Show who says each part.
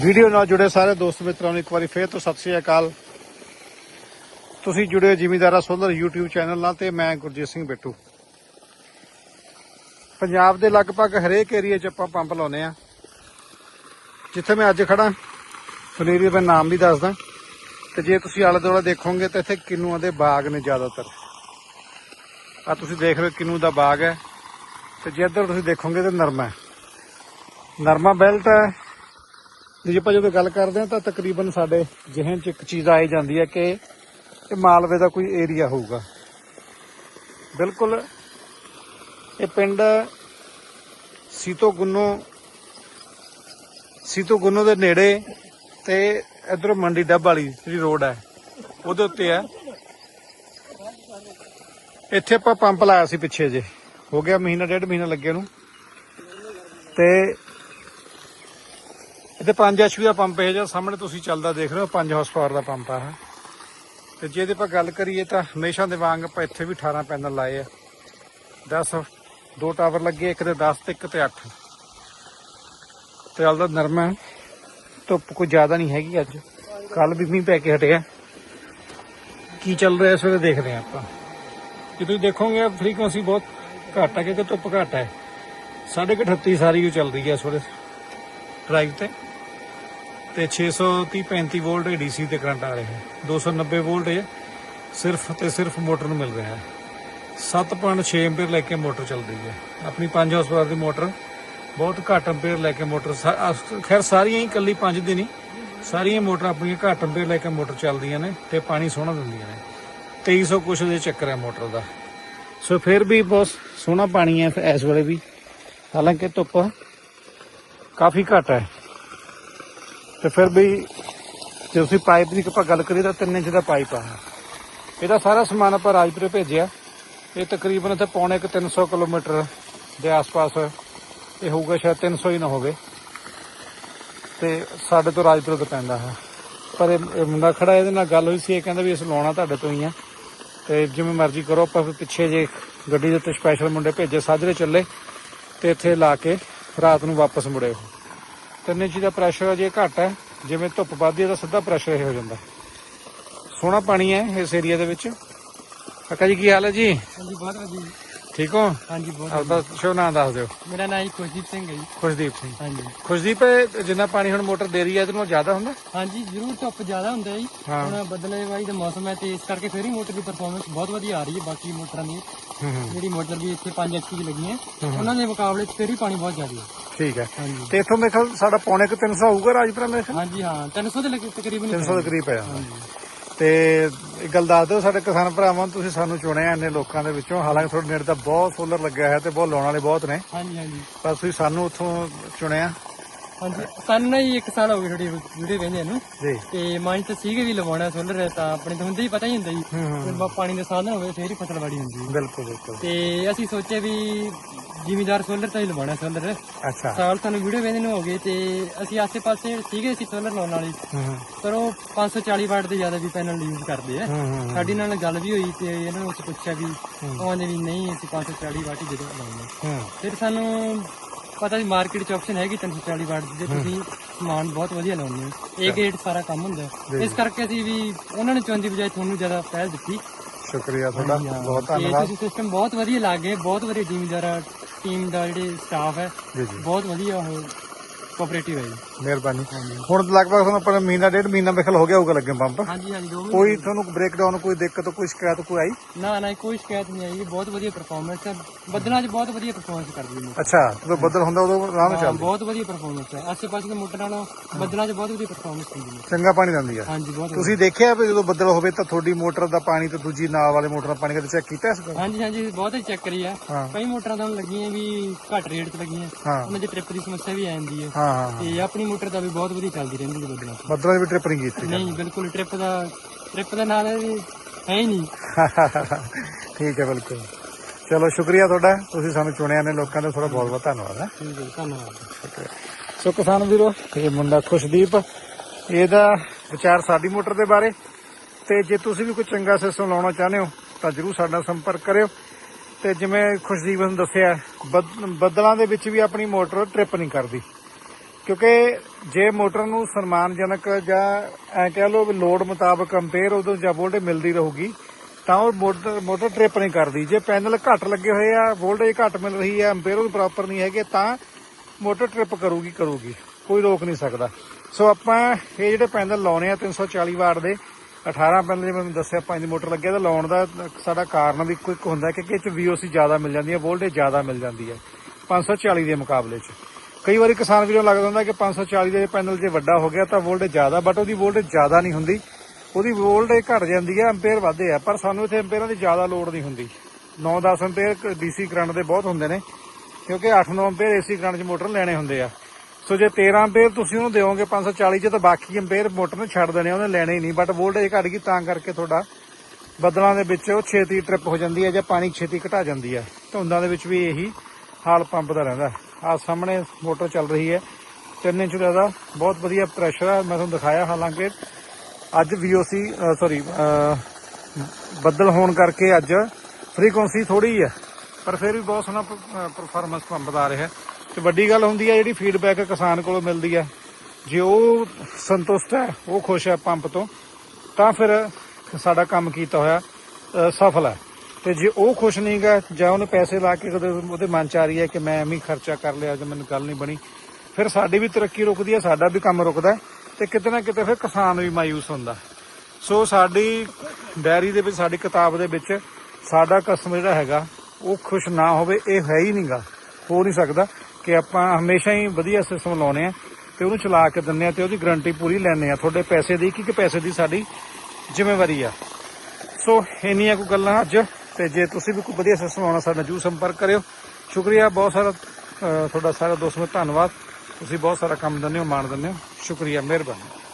Speaker 1: Video ਨਾਲ ਜੁੜੇ ਸਾਰੇ ਦੋਸਤ ਮਿੱਤਰਾਂ ਨੂੰ ਇੱਕ ਵਾਰੀ ਫੇਰ ਤੋਂ ਸਤਿ ਸ੍ਰੀ ਅਕਾਲ। ਤੁਸੀਂ ਜੁੜੇ ਹੋ ਜ਼ਿਮੀਂਦਾਰਾ ਸੋਲਰ YouTube ਚੈਨਲ ਨਾਲ ਤੇ ਮੈਂ ਗੁਰਜੀਤ ਸਿੰਘ ਬਿੱਟੂ। ਪੰਜਾਬ ਦੇ ਲਗਭਗ ਹਰੇਕ ਏਰੀਆ 'ਚ ਆਪਾਂ ਪੰਪ ਲਾਉਨੇ ਆ ਜਿੱਥੇ ਮੈਂ ਅੱਜ ਖੜਾ ਫਨੀਰੀ ਦਾ ਨਾਮ ਵੀ ਦੱਸਦਾ। ਤੇ ਜੇ ਤੁਸੀਂ ਆਲੇ ਦੁਆਲੇ ਦੇਖੋਗੇ ਤਾਂ ਇੱਥੇ ਕਿਨੂਆਂ ਦੇ ਬਾਗ ਨੇ ਜ਼ਿਆਦਾਤਰ। ਆ ਤੁਸੀਂ ਦੇਖ ਰਹੇ ਹੋ ਕਿੰਨੂ ਦਾ ਬਾਗ ਹੈ। ਤੇ ਜੇ ਇੱਧਰ ਤੁਸੀਂ ਦੇਖੋਗੇ ਤਾਂ ਨਰਮਾ ਨਰਮਾ ਬੈਲਟ ਹੈ। ਜੇ ਆਪਾਂ ਜਦੋਂ ਗੱਲ ਕਰਦੇ ਹਾਂ ਤਾਂ ਤਕਰੀਬਨ ਸਾਡੇ ਜ਼ਿਹਨ 'ਚ ਇੱਕ ਚੀਜ਼ ਆਈ ਜਾਂਦੀ ਹੈ ਕਿ ਇਹ ਮਾਲਵੇ ਦਾ ਕੋਈ ਏਰੀਆ ਹੋਊਗਾ। ਬਿਲਕੁਲ ਇਹ ਪਿੰਡ ਸੀਤੋ ਗੁੰਨੋ ਸੀਤੋ ਗੁੰਨੋ ਦੇ ਨੇੜੇ ਤੇ ਇਧਰ ਮੰਡੀ ਡੱਬ ਵਾਲੀ ਜਿਹੜੀ ਰੋਡ ਹੈ, ਉਹਦੇ ਉੱਤੇ ਹੈ। ਇੱਥੇ ਆਪਾਂ ਪੰਪ ਲਾਇਆ ਸੀ ਪਿੱਛੇ ਜੇ, ਹੋ ਗਿਆ ਮਹੀਨਾ, ਡੇਢ ਮਹੀਨਾ ਲੱਗੇ ਨੂੰ। ਤੇ ਇੱਥੇ 5 ਐਚਪੀ ਦਾ ਪੰਪ ਇਹ ਜਿਹੜਾ ਸਾਹਮਣੇ ਤੁਸੀਂ ਚੱਲਦਾ ਦੇਖ ਰਹੇ ਹੋ 5 ਹਾਰਸ ਪਾਵਰ ਦਾ ਪੰਪ ਆ ਤੇ ਜੇ ਇਹਦੇ ਆਪਾਂ ਗੱਲ ਕਰੀਏ ਤਾਂ ਹਮੇਸ਼ਾ ਦੇ ਵਾਂਗ ਆਪਾਂ ਇੱਥੇ ਵੀ 18 ਪੈਨਲ ਲਾਏ ਆ। 10 ਦੋ ਟਾਵਰ ਲੱਗੇ, ਇੱਕ ਤੇ 10 ਤੇ ਇੱਕ ਤੇ 8 ਤੇ ਹਾਲ ਦਾ ਨਰਮਾ, ਧੁੱਪ ਕੋਈ ਜ਼ਿਆਦਾ ਨਹੀਂ ਹੈਗੀ ਅੱਜ। ਕੱਲ ਵੀ ਮੀਂਹ ਪੈ ਕੇ ਹਟਿਆ। ਕੀ ਚੱਲ ਰਿਹਾ ਇਸ ਵੇਲੇ ਦੇਖਦੇ ਹਾਂ ਆਪਾਂ। ਜੇ ਤੁਸੀਂ ਦੇਖੋਗੇ ਫ੍ਰੀਕੁਐਂਸੀ ਬਹੁਤ ਘੱਟ ਹੈ ਕਿਉਂਕਿ ਧੁੱਪ ਘੱਟ ਹੈ ਸਾਢੇ ਕੁ 38 ਸਾਰੀ ਉਹ ਚੱਲ ਰਹੀ ਹੈ ਇਸ ਵੇਲੇ। ਡਰਾਈਵ ਤੇ। ਤੇ 630 35 ਵੋਲਟ ਡੀਸੀ ਤੇ ਕਰੰਟ ਆ ਰਿਹਾ ਹੈ। 290 ਵੋਲਟ ਸਿਰਫ ਤੇ ਸਿਰਫ ਮੋਟਰ ਨੂੰ ਮਿਲ ਰਿਹਾ ਹੈ। 7.6 ਐਂਪੀਅਰ ਲੈ ਕੇ ਮੋਟਰ ਚੱਲ ਰਹੀ ਹੈ। ਆਪਣੀ 5 ਹਾਰਸ ਪਾਵਰ ਦੀ ਮੋਟਰ, ਬਹੁਤ ਘੱਟ ਐਂਪੀਅਰ ਲੈ ਕੇ ਮੋਟਰ ਖੈਰ ਸਾਰੀਆਂ ਹੀ ਇਕੱਲੀ 5 ਦੀ ਨਹੀਂ, ਸਾਰੀਆਂ ਮੋਟਰਾਂ ਆਪਣੀਆਂ ਘੱਟ ਐਂਪੀਅਰ ਲੈ ਕੇ ਮੋਟਰ ਚੱਲਦੀਆਂ ਨੇ ਤੇ ਪਾਣੀ ਸੋਹਣਾ ਦਿੰਦੀਆਂ ਨੇ। 2300 ਕੁਛ ਦੇ ਚੱਕਰ ਹੈ ਮੋਟਰ ਦਾ। ਸੋ ਫਿਰ ਵੀ ਬਹੁਤ ਸੋਹਣਾ ਪਾਣੀ ਹੈ ਇਸ ਵੇਲੇ ਵੀ। ਹਾਲਾਂਕਿ ਧੁੱਪ ਕਾਫੀ ਘੱਟ ਹੈ। ਤੇ ਫਿਰ ਵੀ ਜੇ ਤੁਸੀਂ ਪਾਈਪ ਦੀ ਆਪਾਂ ਗੱਲ ਕਰੀਏ ਤਾਂ 3 ਇੰਚ ਦਾ ਪਾਈਪ ਆ। ਇਹਦਾ ਸਾਰਾ ਸਮਾਨ ਆਪਾਂ ਰਾਜਪੁਰੇ ਭੇਜਿਆ। ਇਹ ਤਕਰੀਬਨ ਇੱਥੇ ਪੌਣੇ ਕੁ 300 ਕਿਲੋਮੀਟਰ ਦੇ ਆਸ-ਪਾਸ ਇਹ ਹੋਊਗਾ, ਸ਼ਾਇਦ 300 ਹੀ ਨਾ ਹੋਵੇ। ਤੇ ਸਾਡੇ ਤੋਂ ਰਾਜਪੁਰੇ ਤੋਂ ਪੈਂਦਾ ਹੈ। ਪਰ ਇਹ ਮੁੰਡਾ ਖੜਾ ਇਹਦੇ ਨਾਲ ਗੱਲ ਹੋਈ ਸੀ, ਇਹ ਕਹਿੰਦਾ ਵੀ ਅਸੀਂ ਲਾਉਣਾ ਤੁਹਾਡੇ ਤੋਂ ਹੀ ਆ। ਤੇ ਜਿਵੇਂ ਮਰਜ਼ੀ ਕਰੋ, ਆਪਾਂ ਫਿਰ ਪਿੱਛੇ ਜੇ ਗੱਡੀ ਦੇ ਉੱਤੇ ਸਪੈਸ਼ਲ ਮੁੰਡੇ ਭੇਜੇ, ਸਾਜਰੇ ਚੱਲੇ ਤੇ ਇੱਥੇ ਲਾ ਕੇ ਰਾਤ ਨੂੰ ਵਾਪਸ ਮੁੜੇ ਤਿੰਨ ਇੰਚ ਦਾ ਪ੍ਰੈਸ਼ਰ ਜੇ ਘੱਟ ਹੈ, ਜਿਵੇਂ ਧੁੱਪ ਵੱਧਦੀ ਹੈ ਤਾਂ ਸਿੱਧਾ ਪ੍ਰੈਸ਼ਰ ਇਹ ਹੋ ਜਾਂਦਾ। ਸੋਹਣਾ ਪਾਣੀ ਹੈ ਇਸ ਏਰੀਆ ਦੇ ਵਿੱਚ। ਕਾਕਾ ਜੀ, ਕੀ ਹਾਲ ਹੈ ਜੀ?
Speaker 2: ਹਾਂਜੀ ਬਹੁਤ ਵਧੀਆ ਜੀ।
Speaker 1: ਠੀਕ ਹੋ?
Speaker 2: ਹਾਂਜੀ ਬਹੁਤ
Speaker 1: ਆਪਦਾ ਸ਼ੋ ਨਾਂ ਦੱਸ ਦਿਓ।
Speaker 2: ਮੇਰਾ ਨਾਮ ਜੀ ਖੁਸ਼ਦੀਪ ਸਿੰਘ ਹੈ ਜੀ।
Speaker 1: ਖੁਸ਼ਦੀਪ ਸਿੰਘ।
Speaker 2: ਹਾਂਜੀ।
Speaker 1: ਖੁਸ਼ਦੀਪ ਇਹ ਜਿੰਨਾ ਪਾਣੀ ਹੁਣ ਮੋਟਰ ਦੇ ਰਹੀ ਹੈ ਇਹਦੇ ਜ਼ਿਆਦਾ ਹੁੰਦਾ?
Speaker 2: ਹਾਂਜੀ ਜ਼ਰੂਰ ਧੁੱਪ ਜ਼ਿਆਦਾ ਹੁੰਦਾ ਜੀ।
Speaker 1: ਹਾਂ।
Speaker 2: ਹੁਣ ਬਦਲੇਵਾਈ ਦਾ ਮੌਸਮ ਹੈ ਤੇ ਇਸ ਕਰਕੇ ਫਿਰ ਹੀ ਮੋਟਰ ਦੀ ਪਰਫਾਰਮੈਂਸ ਬਹੁਤ ਵਧੀਆ ਆ ਰਹੀ ਹੈ ਬਾਕੀ ਮੋਟਰਾਂ ਦੀ।
Speaker 1: ਹੂੰ ਹੂੰ।
Speaker 2: ਜਿਹੜੀ ਮੋਟਰ ਵੀ ਇੱਥੇ 5 ਐਚਪੀ ਦੀ ਲੱਗੀਆਂ ਉਹਨਾਂ ਦੇ ਮੁਕਾਬਲੇ 'ਚ ਫਿਰ ਹੀ ਪਾਣੀ ਬਹੁਤ ਜ਼ਿਆਦਾ ਹੈ।
Speaker 1: ਠੀਕ ਹੈ।
Speaker 2: ਹਾਂਜੀ।
Speaker 1: ਤੇ ਇਥੋਂ ਮੇਰੇ ਖਿਆਲ ਸਾਡਾ ਪੌਣੇ ਕੁ 300 ਹੋਊਗਾ ਰਾਜਪੁਰਾ ਮੇਰੇ ਖਿਆਲ?
Speaker 2: ਹਾਂਜੀ ਹਾਂ 300 ਦੇ ਲੱਗੇ ਤਕਰੀਬਨ
Speaker 1: 300 ਦੇ ਕਰੀਬ ਪਿਆ
Speaker 2: ਹਾਂਜੀ।
Speaker 1: ਤੇ ਇੱਕ ਗੱਲ ਦੱਸ ਦਿਓ ਸਾਡੇ ਕਿਸਾਨ ਭਰਾਵਾਂ ਨੂੰ ਤੁਸੀਂ ਸਾਨੂੰ ਚੁਣਿਆ ਇੰਨੇ ਲੋਕਾਂ ਦੇ ਵਿੱਚੋਂ। ਹਾਲਾਂਕਿ ਤੁਹਾਡੇ ਨੇੜੇ ਤਾਂ ਬਹੁਤ ਸੋਲਰ ਲੱਗਿਆ ਹੈ ਤੇ ਬਹੁਤ ਲਾਉਣ ਵਾਲੇ ਬਹੁਤ ਨੇ।
Speaker 2: ਹਾਂਜੀ ਹਾਂਜੀ।
Speaker 1: ਪਰ ਤੁਸੀਂ ਸਾਨੂੰ ਉੱਥੋਂ ਚੁਣਿਆ।
Speaker 2: ਹਾਂਜੀ ਸਾਨੂੰ ਨਾ ਜੀ ਇੱਕ ਸਾਲ ਹੋ ਗਏ ਤੁਹਾਡੀ ਵੀਡੀਓ ਵੇਂਦੇ ਨੂੰ।
Speaker 1: ਜੀ।
Speaker 2: ਤੇ ਮਨ ਚ ਸੀਗੇ ਵੀ ਲਵਾਉਣਾ ਸੋਲਰ ਤਾਂ ਆਪਣੇ ਤਾਂ ਹੁੰਦੇ ਹੀ ਪਤਾ ਹੀ ਹੁੰਦਾ ਜੀ। ਬਾ- ਪਾਣੀ ਦਾ ਸਾਧਨ ਹੋਵੇ ਫੇਰ ਹੀ ਫਸਲ ਵਾੜੀ ਹੁੰਦੀ ਹੈ।
Speaker 1: ਬਿਲਕੁਲ ਬਿਲਕੁਲ।
Speaker 2: ਤੇ ਅਸੀਂ ਸੋਚਿਆ ਵੀ ਜ਼ਿਮੀਦਾਰ ਸੋਲਰ ਤਾਂ ਹੀ ਲਵਾਉਣਾ ਸੋਲਰ
Speaker 1: ਅੱਛਾ।
Speaker 2: ਸਾਲ ਸਾਨੂੰ ਵੀਡੀਓ ਵੇਖਦੇ ਨੂੰ ਹੋ ਗਏ ਤੇ ਅਸੀਂ ਆਸੇ-ਪਾਸੇ ਸੀਗੇ ਸੀ ਸੋਲਰ ਲਾਉਣ ਵਾਲੇ। ਪਰ ਉਹ 540 ਵਾਟ ਦੇ ਜ਼ਿਆਦਾ ਵੀ ਪੈਨਲ ਯੂਜ਼ ਕਰਦੇ ਆ। ਸਾਡੀ ਨਾਲ ਗੱਲ ਵੀ ਹੋਈ ਤੇ ਇਹਨਾਂ ਨੂੰ ਪੁੱਛਿਆ ਵੀ ਉਹ ਆਂਦੇ ਵੀ ਨਹੀਂ ਅਸੀਂ 540 ਵਾਟ ਹੀ ਜਦੋਂ ਲਾਉਂਦੇ ਫਿਰ ਸਾਨੂੰ ਪਤਾ ਵੀ ਮਾਰਕੀਟ 'ਚ ਆਪਸ਼ਨ ਹੈਗੀ 340 ਵਾਟ ਦੀ ਜੇ ਤੁਸੀਂ ਸਮਾਨ ਬਹੁਤ ਵਧੀਆ ਲਾਉਂਦੇ ਹੋ। ਇਹ ਗੇਟ ਸਾਰਾ ਕੰਮ ਹੁੰਦਾ। ਹੈ। ਇਸ ਕਰਕੇ ਅਸੀਂ ਵੀ ਉਹਨਾਂ ਨੇ ਚੁਣਨ ਦੀ ਬਜਾਏ ਤੁਹਾਨੂੰ ਜ਼ਿਆਦਾ ਪਹਿਲ ਦਿੱਤੀ।
Speaker 1: ਸ਼ੁਕਰੀਆ ਤੁਹਾਡਾ। ਬਹੁਤ ਧੰਨਵਾਦ।
Speaker 2: ਤੁਸੀਂ ਸਿਸਟਮ ਬਹੁਤ ਵਧੀਆ ਲੱਗੇ ਬਹੁਤ ਵਧੀਆ ਜ਼ਿਮੀਦਾਰ ਟੀਮ ਦਾ ਜਿਹੜੇ ਸਟਾਫ ਹੈ
Speaker 1: ਜੀ ਜੀ।
Speaker 2: ਬਹੁਤ ਵਧੀਆ ਉਹ ਕੋਆਪਰੇਟਿਵ ਹੈ ਜੀ।
Speaker 1: ਮਿਹਰਬਾਨੀ। ਹੁਣ ਲਗਭਗ ਤੁਹਾਨੂੰ ਆਪਣਾ ਮਹੀਨਾ ਡੇਢ ਮਹੀਨਾ ਮੇਰੇ ਖਿਆਲ ਹੋ ਗਿਆ ਹੋਊਗਾ ਲੱਗੇ ਪੰਪ
Speaker 2: ਹਾਂਜੀ ਹਾਂਜੀ ਦੋ
Speaker 1: ਕੋਈ ਤੁਹਾਨੂੰ ਬ੍ਰੇਕਡਾਊਨ ਕੋਈ ਦਿੱਕਤ ਕੋਈ ਸ਼ਿਕਾਇਤ ਕੋਈ ਆਈ?
Speaker 2: ਨਾ ਨਾ ਕੋਈ ਸ਼ਿਕਾਇਤ ਨਹੀਂ ਆਈ ਬਹੁਤ ਵਧੀਆ ਪਰਫਾਰਮੈਂਸ ਹੈ। ਬੱਦਲਾਂ 'ਚ ਬਹੁਤ ਵਧੀਆ ਪਰਫਾਰਮੈਂਸ ਕਰਦੀ ਹੈ
Speaker 1: ਅੱਛਾ ਜਦੋਂ ਬੱਦਲ ਹੁੰਦਾ ਉਦੋਂ ਆਰਾਮ ਨਾਲ
Speaker 2: ਹਾਂ,
Speaker 1: ਚੱਲਦੀ।
Speaker 2: ਬਹੁਤ ਵਧੀਆ ਪਰਫਾਰਮੈਂਸ ਹੈ। ਆਸੇ ਪਾਸੇ ਦੇ ਮੋਟਰ ਨਾਲੋਂ ਬੱਦਲਾਂ 'ਚ ਬਹੁਤ ਵਧੀਆ ਪਰਫਾਰਮੈਂਸ ਹੁੰਦੀ ਹੈ।
Speaker 1: ਚੰਗਾ ਪਾਣੀ ਦਿੰਦੀ ਆ।
Speaker 2: ਹਾਂਜੀ ਬਹੁਤ ਵਧੀਆ।
Speaker 1: ਤੁਸੀਂ ਦੇਖਿਆ ਵੀ ਜਦੋਂ ਬੱਦਲ ਹੋਵੇ ਤਾਂ ਤੁਹਾਡੀ ਮੋਟਰ ਦਾ ਪਾਣੀ ਤੇ ਦੂਜੀ ਨਾਲ ਵਾਲੇ ਮੋਟਰ ਦਾ ਪਾਣੀ ਕਦੇ ਚੈੱਕ ਕੀਤਾ ਇਸ
Speaker 2: ਹਾਂਜੀ ਹਾਂਜੀ ਬਹੁਤ ਹੀ ਚੈੱਕ ਕਰੀ ਆ।
Speaker 1: ਹਾਂ।
Speaker 2: ਕਈ ਮੋਟਰਾਂ ਤਾਂ ਲੱਗੀਆਂ ਵੀ ਘੱਟ ਰੇਟ ਤੇ ਲੱਗੀਆਂ।
Speaker 1: ਹਾਂ।
Speaker 2: ਉਹਨਾਂ 'ਚ ਟ੍ਰਿਪ ਦੀ ਸਮੱਸਿਆ ਵੀ ਆ ਜਾਂਦੀ ਹੈ।
Speaker 1: ਹਾਂ। ਹਾਂ।
Speaker 2: ਤੇ ਆਪਣੀ ਮੋਟਰ ਤਾਂ ਵੀ ਬਹੁਤ ਵਧੀਆ ਚੱਲਦੀ ਰਹਿੰਦੀ ਹੈ ਬੱਦਲਾਂ 'ਚ
Speaker 1: ਬੱਦਲਾਂ ਵੀ ਟ੍ਰਿਪ ਨਹੀਂ ਕੀਤੀ
Speaker 2: ਨਹੀਂ ਬਿਲਕੁਲ ਟ੍ਰਿਪ ਦਾ ਟ੍ਰਿਪ ਦਾ ਨਾਲ ਵੀ ਹੈ ਹੀ ਨਹੀਂ।
Speaker 1: ਠੀਕ ਹੈ ਬਿਲਕੁਲ। ਚਲੋ ਸ਼ੁਕਰੀਆ ਤੁਹਾਡਾ। ਤੁਸੀਂ ਸਾਨੂੰ ਚੁਣਿਆ ਨੇ ਲੋਕਾਂ ਦਾ ਤੁਹਾਡਾ ਬਹੁਤ ਬਹੁਤ ਧੰਨਵਾਦ ਹੈ।
Speaker 2: ਠੀਕ ਹੈ ਧੰਨਵਾਦ।
Speaker 1: ਸੋ ਕਿਸਾਨ ਵੀਰੋ ਇਹ ਮੁੰਡਾ ਖੁਸ਼ਦੀਪ। ਇਹਦਾ ਵਿਚਾਰ ਸਾਡੀ ਮੋਟਰ ਦੇ ਬਾਰੇ। ਤੇ ਜੇ ਤੁਸੀਂ ਵੀ ਕੋਈ ਚੰਗਾ ਸਿਸਟਮ ਲਾਉਣਾ ਚਾਹੁੰਦੇ ਹੋ ਤਾਂ ਜਰੂਰ ਸਾਡਾ ਨਾਲ ਸੰਪਰਕ ਕਰਿਓ। ਤੇ ਜਿਵੇਂ ਖੁਸ਼ਦੀਪ ਨੂੰ ਦੱਸਿਆ ਬੱਦ- ਬੱਦਲਾਂ ਦੇ ਵਿੱਚ ਵੀ ਆਪਣੀ ਮੋਟਰ ਟ੍ਰਿਪ ਨਹੀਂ ਕਰਦੀ। ਕਿਉਂਕਿ ਜੇ ਮੋਟਰ ਨੂੰ ਸਨਮਾਨਜਨਕ ਜਾਂ ਐ ਕਹਿ ਲਓ ਵੀ ਲੋਡ ਮੁਤਾਬਕ ਕੰਪੇਅਰ ਉਦੋਂ ਜਾਂ ਵੋਲਟੇਜ ਮਿਲਦੀ ਰਹੂਗੀ, ਤਾਂ ਉਹ ਮੋਟਰ ਮੋਟਰ ਟ੍ਰਿਪ ਨਹੀਂ ਕਰਦੀ। ਜੇ ਪੈਨਲ ਘੱਟ ਲੱਗੇ ਹੋਏ ਆ ਵੋਲਟੇਜ ਘੱਟ ਮਿਲ ਰਹੀ ਹੈ ਐਂਪੀਅਰ ਉਹ ਪ੍ਰੋਪਰ ਨਹੀਂ ਹੈਗੇ, ਤਾਂ ਮੋਟਰ ਟ੍ਰਿਪ ਕਰੂਗੀ ਕਰੂਗੀ। ਕੋਈ ਰੋਕ ਨਹੀਂ ਸਕਦਾ। ਸੋ ਆਪਾਂ ਇਹ ਜਿਹੜੇ ਪੈਨਲ ਲਾਉਣੇ ਆ 340 ਵਾਟ ਦੇ 18 ਪੈਨਲ ਜਿਵੇਂ ਮੈਨੂੰ ਦੱਸਿਆ, ਪੰਜ ਮੋਟਰ ਲੱਗਿਆ ਤਾਂ ਲਾਉਣ ਦਾ ਸਾਡਾ ਕਾਰਨ ਵੀ ਇੱਕੋ ਇੱਕ ਹੁੰਦਾ ਕਿ ਇਹ ਚ VOC ਜ਼ਿਆਦਾ ਮਿਲ ਜਾਂਦੀ ਹੈ ਵੋਲਟੇਜ ਜ਼ਿਆਦਾ ਮਿਲ ਜਾਂਦੀ ਹੈ 540 ਦੇ ਮੁਕਾਬਲੇ 'ਚ। ਕਈ ਵਾਰੀ ਕਿਸਾਨ ਵੀਰੋਂ ਲੱਗਦਾ ਹੁੰਦਾ ਕਿ 540 ਦੇ ਪੈਨਲ ਜੇ ਵੱਡਾ ਹੋ ਗਿਆ ਤਾਂ ਵੋਲਟੇਜ ਜ਼ਿਆਦਾ ਬਟ ਉਹਦੀ ਵੋਲਟੇਜ ਜ਼ਿਆਦਾ ਨਹੀਂ ਹੁੰਦੀ। ਉਹਦੀ ਵੋਲਟੇਜ ਘਟ ਜਾਂਦੀ ਹੈ ਐਂਪੀਅਰ ਵਧਦੇ ਆ ਪਰ ਸਾਨੂੰ ਇੱਥੇ ਐਂਪੀਅਰਾਂ ਦੀ ਜ਼ਿਆਦਾ ਲੋਡ ਨਹੀਂ ਹੁੰਦੀ। 9-10 ਐਂਪੀਅਰ ਡੀਸੀ ਕਰੰਟ ਦੇ ਬਹੁਤ ਹੁੰਦੇ ਨੇ ਕਿਉਂਕਿ 8-9 ਐਂਪੀਅਰ ਏਸੀ ਕਰੰਟ 'ਚ ਮੋਟਰ ਲੈਣੇ ਹੁੰਦੇ ਆ। ਸੋ ਜੇ 13 ਐਂਪੀਅਰ ਤੁਸੀਂ ਉਹਨੂੰ ਦਿਓਗੇ 540 'ਚ ਤਾਂ ਬਾਕੀ ਐਂਪੀਅਰ ਮੋਟਰ ਨੂੰ ਛੱਡ ਦੇਣੇ ਆ, ਉਹਨੇ ਲੈਣੇ ਹੀ ਨਹੀਂ ਬਟ ਵੋਲਟੇਜ ਘਟ ਗਈ ਤਾਂ ਕਰਕੇ ਤੁਹਾਡਾ ਬੱਦਲਾਂ ਦੇ ਵਿੱਚ ਉਹ ਛੇਤੀ ਟ੍ਰਿਪ ਹੋ ਜਾਂਦੀ ਹੈ ਜਾਂ ਪਾਣੀ ਛੇਤੀ ਘਟਾ ਜਾਂਦੀ ਹੈ। ਧੁੰਦਾਂ ਦੇ ਵਿੱਚ ਵੀ ਇਹੀ ਹਾਲ ਪੰਪ ਦਾ ਰਹਿੰਦਾ। ਆ ਸਾਹਮਣੇ ਮੋਟਰ ਚੱਲ ਰਹੀ ਹੈ। 3 ਇੰਚ ਦਾ ਬਹੁਤ ਵਧੀਆ ਪ੍ਰੈਸ਼ਰ ਹੈ ਮੈਂ ਤੁਹਾਨੂੰ ਦਿਖਾਇਆ ਹਾਲਾਂਕਿ। ਅੱਜ VOC ਸੌਰੀ ਬੱਦਲ ਹੋਣ ਕਰਕੇ ਅੱਜ ਫ੍ਰੀਕੁਐਂਸੀ ਥੋੜੀ ਹੈ ਪਰ ਫਿਰ ਵੀ ਬਹੁਤ ਸੋਹਣਾ ਪਰਫਾਰਮੈਂਸ ਪੰਪ ਦਾ ਆ ਰਿਹਾ। ਹੈ ਤੇ ਵੱਡੀ ਗੱਲ ਹੁੰਦੀ ਹੈ ਜਿਹੜੀ ਫੀਡਬੈਕ ਕਿਸਾਨ ਕੋਲੋਂ ਮਿਲਦੀ ਹੈ ਜੇ ਉਹ ਸੰਤੁਸ਼ਟ ਹੈ ਉਹ ਖੁਸ਼ ਹੈ ਪੰਪ ਤੋਂ, ਤਾਂ ਫਿਰ ਸਾਡਾ ਕੰਮ ਕੀਤਾ ਹੋਇਆ ਸਫਲ ਹੈ ਤੇ ਜੇ ਉਹ ਖੁਸ਼ ਨਹੀਂ ਗਾ ਜਾਂ ਉਹਨੇ ਪੈਸੇ ਲਾ ਕੇ ਕਦੇ ਉਹਦੇ ਮਨ ਚ ਆ ਰਹੀ ਹੈ ਕਿ ਮੈਂ ਐਵੇਂ ਖਰਚਾ ਕਰ ਲਿਆ ਜੇ ਮੈਨੂੰ ਗੱਲ ਨਹੀਂ ਬਣੀ, ਫਿਰ ਸਾਡੀ ਵੀ ਤਰੱਕੀ ਰੁਕਦੀ ਹੈ, ਸਾਡਾ ਵੀ ਕੰਮ ਰੁਕਦਾ ਹੈ ਤੇ ਕਿਤੇ ਨਾ ਕਿਤੇ ਫਿਰ ਕਿਸਾਨ ਵੀ ਮਾਯੂਸ ਹੁੰਦਾ। ਸੋ ਸਾਡੀ ਡਾਇਰੀ ਦੇ ਵਿੱਚ, ਸਾਡੀ ਕਿਤਾਬ ਦੇ ਵਿੱਚ ਸਾਡਾ ਕਸਟਮਰ ਜਿਹੜਾ ਹੈਗਾ, ਉਹ ਖੁਸ਼ ਨਾ ਹੋਵੇ, ਇਹ ਹੈ ਹੀ ਨਹੀਂਗਾ। ਹੋ ਨਹੀਂ ਸਕਦਾ ਕਿ ਆਪਾਂ ਹਮੇਸ਼ਾ ਹੀ ਵਧੀਆ ਸਿਸਟਮ ਲਾਉਨੇ ਆ ਤੇ ਉਹਨੂੰ ਚਲਾ ਕੇ ਦਿੰਨੇ ਆ ਤੇ ਉਹਦੀ ਗਾਰੰਟੀ ਪੂਰੀ ਲੈਣੇ ਆ। ਤੁਹਾਡੇ ਪੈਸੇ ਦੀ ਕਿ ਕਿ ਪੈਸੇ ਦੀ ਸਾਡੀ ਜ਼ਿੰਮੇਵਾਰੀ ਆ। ਸੋ ਇੰਨੀਆਂ ਕੁ ਗੱਲਾਂ ਅੱਜ ਤੇ ਜੇ ਤੁਸੀਂ ਵੀ ਕੋਈ ਵਧੀਆ ਸਿਸਟਮ ਆਉਣਾ ਸਾਡੇ ਨਾਲ ਜੂ ਸੰਪਰਕ ਕਰਿਓ। ਸ਼ੁਕਰੀਆ, ਬਹੁਤ ਸਾਰਾ ਤੁਹਾਡਾ ਸਾਰਾ ਦੋਸਤ ਨੂੰ ਧੰਨਵਾਦ। ਤੁਸੀਂ ਬਹੁਤ ਸਾਰਾ ਕੰਮ ਦਿੰਦੇ ਹੋ, ਮਾਣ ਦਿੰਦੇ ਹੋ। ਸ਼ੁਕਰੀਆ, ਮਿਹਰਬਾਨੀ।